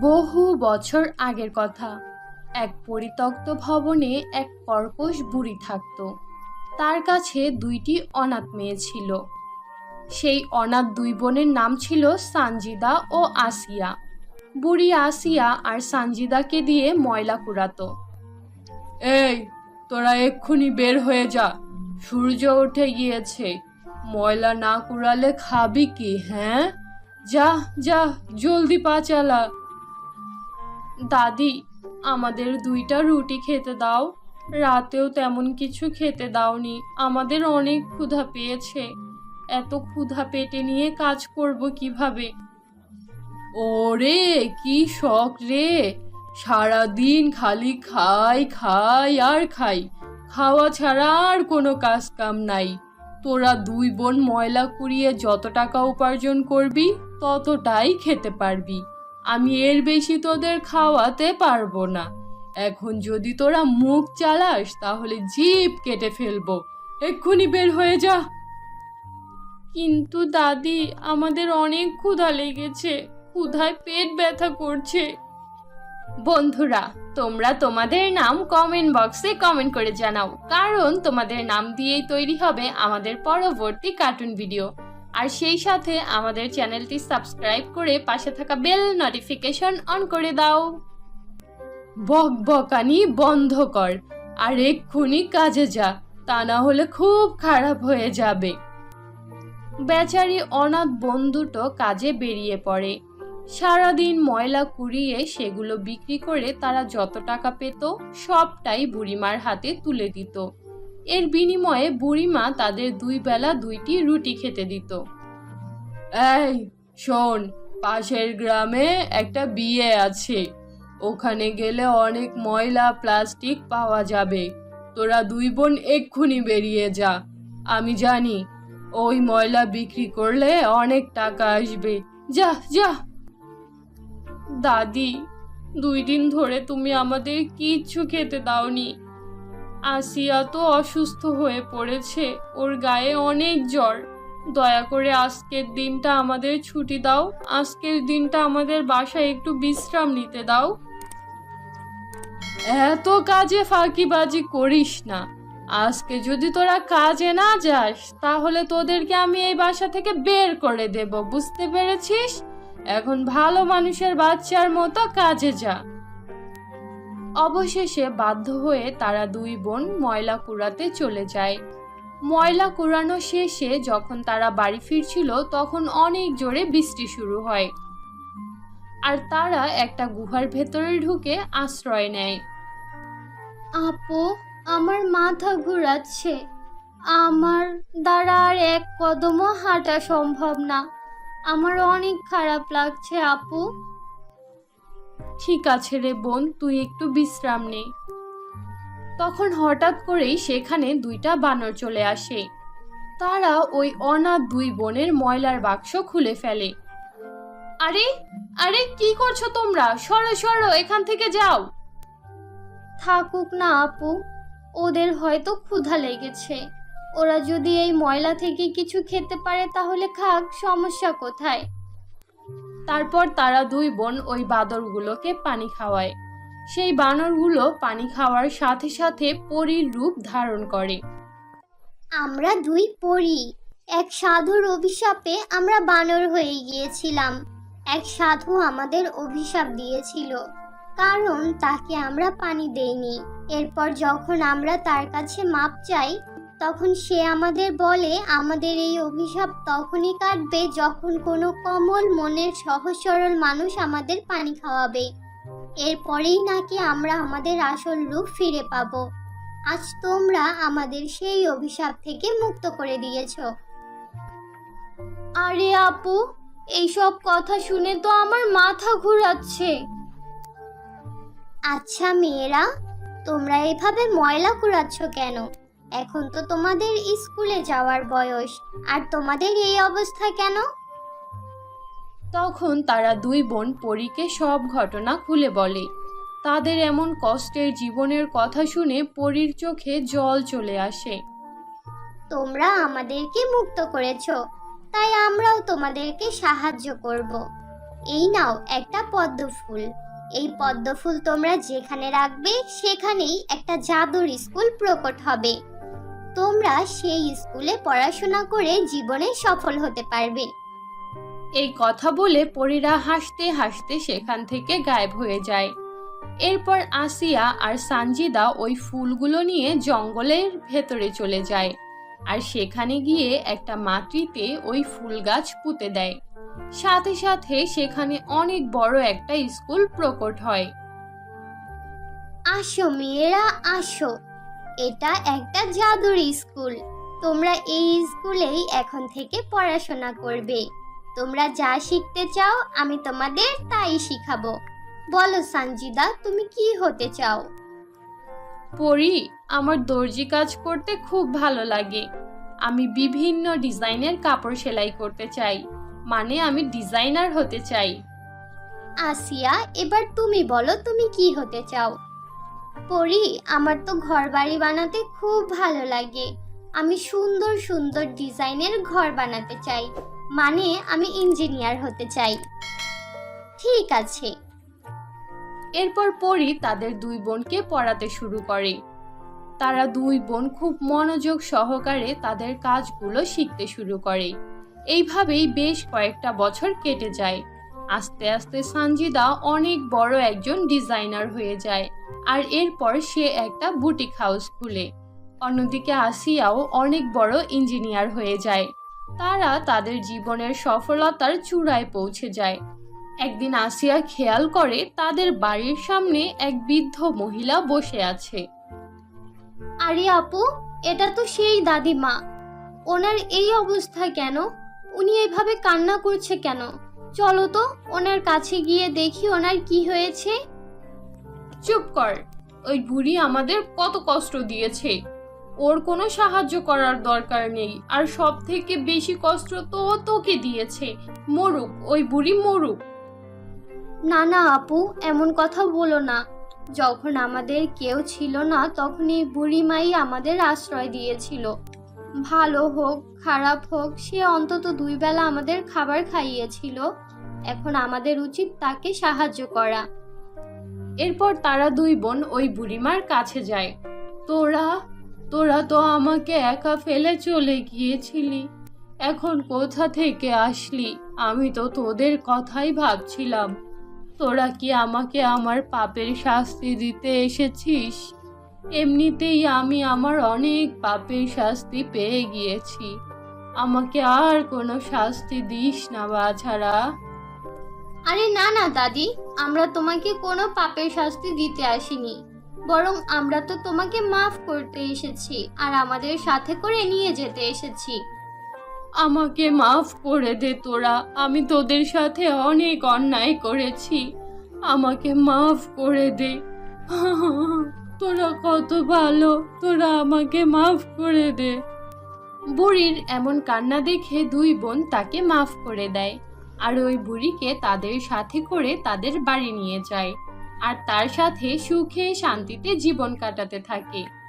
বহু বছর আগের কথা। এক পরিত্যক্ত ভবনে এক কর্কশ বুড়ি থাকত। তার কাছে দুইটি অনাথ মেয়ে ছিল। সেই অনাথ দুই বোনের নাম ছিল সানজিদা ও আসিয়া। বুড়ি আসিয়া আর সানজিদাকে দিয়ে ময়লা কুড়াতো। এই, তোরা এক্ষুনি বের হয়ে যা। সূর্য উঠে গিয়েছে। ময়লা না কুড়ালে খাবি কি হ্যাঁ? যা যা, জলদি পা চালা। দাদি, আমাদের দুইটা রুটি খেতে দাও। রাতেও তেমন কিছু খেতে দাওনি। আমাদের অনেক ক্ষুধা পেয়েছে। এত ক্ষুধা পেটে নিয়ে কাজ করব কীভাবে? ওরে, কি শখ রে। সারাদিন খালি খাই খাই আর খাই। খাওয়া ছাড়া আর কোনো কাজ কাম নাই। তোরা দুই বোন ময়লা কুড়িয়ে যত টাকা উপার্জন করবি, ততটাই খেতে পারবি। আমি এর বেশি তোদের খাওয়াতে পারব না। এখন যদি তোরা মুখ চালাস, তাহলে জিভ কেটে ফেলব। এক্ষুনি বের হয়ে যা। কিন্তু দাদি, আমাদের অনেক ক্ষুধা লেগেছে। ক্ষুধায় পেট ব্যথা করছে। বন্ধুরা, তোমরা তোমাদের নাম কমেন্ট বক্সে কমেন্ট করে জানাও। কারণ তোমাদের নাম দিয়েই তৈরি হবে আমাদের পরবর্তী কার্টুন ভিডিও আর সেই সাথে আমাদের চ্যানেলটি সাবস্ক্রাইব করে পাশে থাকা বেল নোটিফিকেশন অন করে দাও। বক বকানি বন্ধ কর, আর এক্ষুনি কাজে যা, তা না হলে খুব খারাপ হয়ে যাবে। বেচারি অনাথ বন্ধুটো কাজে বেরিয়ে পড়ে। সারাদিন ময়লা কুড়িয়ে সেগুলো বিক্রি করে তারা যত টাকা পেত, সবটাই বুড়িমার হাতে তুলে দিত। এর বিনিময়ে বুড়িমা তাদের দুই বেলা দুইটি রুটি খেতে দিত। এই, শোন, পাশের গ্রামে একটা বিয়ে আছে। ওখানে গেলে অনেক ময়লা, প্লাস্টিক পাওয়া যাবে। তোরা দুই বোন এক্ষুনি বেরিয়ে যা। আমি জানি, ওই ময়লা বিক্রি করলে অনেক টাকা আসবে। যা যা। দাদি, দুই দিন ধরে তুমি আমাদের কিচ্ছু খেতে দাওনি। আসিয়া তো অসুস্থ হয়ে পড়েছে, ওর গায়ে অনেক জ্বর। দয়া করে আজকের দিনটা আমাদের ছুটি দাও, আজকের দিনটা আমাদের বাসায় একটু বিশ্রাম নিতে দাও। এত কাজে ফাঁকিবাজি করিস না। আজকে যদি তোরা কাজে না যাস, তাহলে তোদেরকে আমি এই বাসা থেকে বের করে দেব, বুঝতে পেরেছিস? এখন ভালো মানুষের বাচ্চার মতো কাজে যা। অবশেষে বাধ্য হয়ে তারা দুই বোন ময়লা কুড়াতে চলে যায়। ময়লা কুড়ানো শেষে যখন তারা বাড়ি ফিরছিল, তখন অনেক জোরে বৃষ্টি শুরু হয়। আর তারা একটা গুহার ভেতরে ঢুকে আশ্রয় নেয়। আপু, আমার মাথা ঘোরাচ্ছে। আমার দ্বারা আর এক কদমও হাঁটা সম্ভব না। আমার অনেক খারাপ লাগছে, আপু। ঠিক আছে রে বোন, তুই একটু বিশ্রাম নে। তখন হঠাৎ করেই সেখানে দুইটা বানর চলে আসে। তারা ওই অনাথ দুই বোনের ময়লার বাক্স খুলে ফেলে। আরে আরে কি করছ তোমরা? সরো সরো, এখান থেকে যাও। থাকুক না আপু, ওদের হয়তো ক্ষুধা লেগেছে। ওরা যদি এই ময়লা থেকে কিছু খেতে পারে তাহলে খাক, সমস্যা কোথায়? তারপর তারা দুই বোন ওই বাদরগুলোকে পানি খাওয়ায়। সেই বানরগুলো পানি খাওয়ার সাথে সাথে পরীর রূপ ধারণ করে। আমরা দুই পরি। এক সাধুর অভিশাপে আমরা বানর হয়ে গিয়েছিলাম। এক সাধু আমাদের অভিশাপ দিয়েছিল, কারণ তাকে আমরা পানি দেইনি। এরপর যখন আমরা তার কাছে মাপ চাই তখন সে আমাদের বলে আমাদের এই অভিশাপ তখনই কাটবে যখন কোনো কমল মনের সহজ সরল মানুষ আমাদের পানি খাওয়াবে। এরপরেই নাকি আমরা আমাদের আসল রূপ ফিরে পাবো। আজ তোমরা আমাদের সেই অভিশাপ থেকে মুক্ত করে দিয়েছ। আরে আপু এইসব কথা শুনে তো আমার মাথা ঘোরাচ্ছে। আচ্ছা মেয়েরা তোমরা এভাবে ময়লা কুড়াচ্ছ কেন? এখন তো তোমাদের স্কুলে যাওয়ার বয়স। আর তোমাদের এই অবস্থা কেন? তখন তারা দুই বোন পরীকে সব ঘটনা খুলে বলে। তাদের এমন কষ্টের জীবনের কথা শুনে পরীর চোখে জল চলে আসে। তোমরা আমাদেরকে মুক্ত করেছ তাই আমরাও তোমাদেরকে সাহায্য করব। এই নাও একটা পদ্ম ফুল এই পদ্ম ফুল তোমরা যেখানে রাখবে সেখানেই একটা জাদুর স্কুল প্রকট হবে। তোমরা সেই স্কুলে পড়াশোনা করে জীবনে সফল হতে পারবে। এই কথা বলে পরীরা হাসতে হাসতে সেখান থেকে গায়েব হয়ে যায়। এরপর আসিয়া আর সানজিদা ওই ফুলগুলো নিয়ে জঙ্গলের ভেতরে চলে যায় আর সেখানে গিয়ে একটা মাটিতে ওই ফুল গাছ পুঁতে দেয়। সাথে সাথে সেখানে অনেক বড় একটা স্কুল প্রকট হয়। আসো মেয়েরা আসো। এটা একটা জাদুর স্কুল। তোমরা এই স্কুলেই এখন থেকে পড়াশোনা করবে। তোমরা যা শিখতে চাও আমি তোমাদের তাই শিখাবো। বলো সঞ্জিদা তুমি কি হতে চাও? পরি আমার দর্জি কাজ করতে খুব ভালো লাগে। আমি বিভিন্ন ডিজাইনের কাপড় সেলাই করতে চাই। মানে আমি ডিজাইনার হতে চাই। আসিয়া এবার তুমি বলো তুমি কি হতে চাও। পরি, আমার তো ঘর বাড়ি বানাতে খুব ভালো লাগে। আমি সুন্দর সুন্দর ডিজাইনের ঘর বানাতে চাই। মানে আমি ইঞ্জিনিয়ার হতে চাই। ঠিক আছে। এরপর পরি তাদের দুই বোনকে পড়াতে শুরু করে। তারা দুই বোন খুব মনোযোগ সহকারে তাদের কাজগুলো শিখতে শুরু করে। এইভাবেই বেশ কয়েকটা বছর কেটে যায়। আস্তে আস্তে সানজিদা অনেক বড় একজন ডিজাইনার হয়ে যায়, আর এরপর সে একটা বুটিক হাউস খুলে। অন্যদিকে আসিয়াও অনেক বড় ইঞ্জিনিয়ার হয়ে যায়। তারা তাদের জীবনের সফলতার চূড়ায় পৌঁছে যায়। একদিন আসিয়া খেয়াল করে তাদের বাড়ির সামনে এক বৃদ্ধ মহিলা বসে আছে। আরে আপু, এটা তো সেই দাদিমা। ওনার এই অবস্থা কেন? উনি এভাবে কান্না করছে কেন? চলো তো ওনার কাছে গিয়ে দেখি ওনার কি হয়েছে। চুপ কর ওই বুড়ি আমাদের কত কষ্ট দিয়েছে। ওর কোনো সাহায্য করার দরকার নেই আর সব থেকে বেশি কষ্ট তো তোকে দিয়েছে। মরুক ওই বুড়ি মরুক। না না আপু এমন কথা বলো না। যখন আমাদের কেউ ছিল না তখন এই বুড়ি মাই আমাদের আশ্রয় দিয়েছিল। ভালো হোক, খারাপ হোক, সে অন্তত দুই বেলা আমাদের খাবার খাইয়েছিল। এখন আমাদের উচিত তাকে সাহায্য করা। এরপর তারা দুই বোন ওই বুড়িমার কাছে যায়। তোরা তোরা তো আমাকে একা ফেলে চলে গিয়েছিলি। এখন কোথা থেকে আসলি? আমি তো তোদের কথাই ভাবছিলাম। তোরা কি আমাকে আমার পাপের শাস্তি দিতে এসেছিস? এমনিতেই আমি আমার অনেক পাপের শাস্তি পেয়ে গিয়েছি। আমাকে আর কোনো শাস্তি দিস না বাছাড়া আরে না না দাদি আমরা তোমাকে কোনো পাপের শাস্তি দিতে আসিনি। বরং আমরা তো তোমাকে মাফ করতে এসেছি আর আমাদের সাথে করে নিয়ে যেতে এসেছি। আমাকে মাফ করে দে তোরা আমি তোদের সাথে অনেক অন্যায় করেছি। আমাকে মাফ করে দে। তোরা কত ভালো, তোরা আমাকে মাফ করে দে। বুড়ির এমন কান্না দেখে দুই বোন তাকে মাফ করে দেয়। আর ওই বুড়িকে তাদের সাথে করে তাদের বাড়ি নিয়ে যায়। আর তার সাথে সুখে শান্তিতে জীবন কাটাতে থাকে।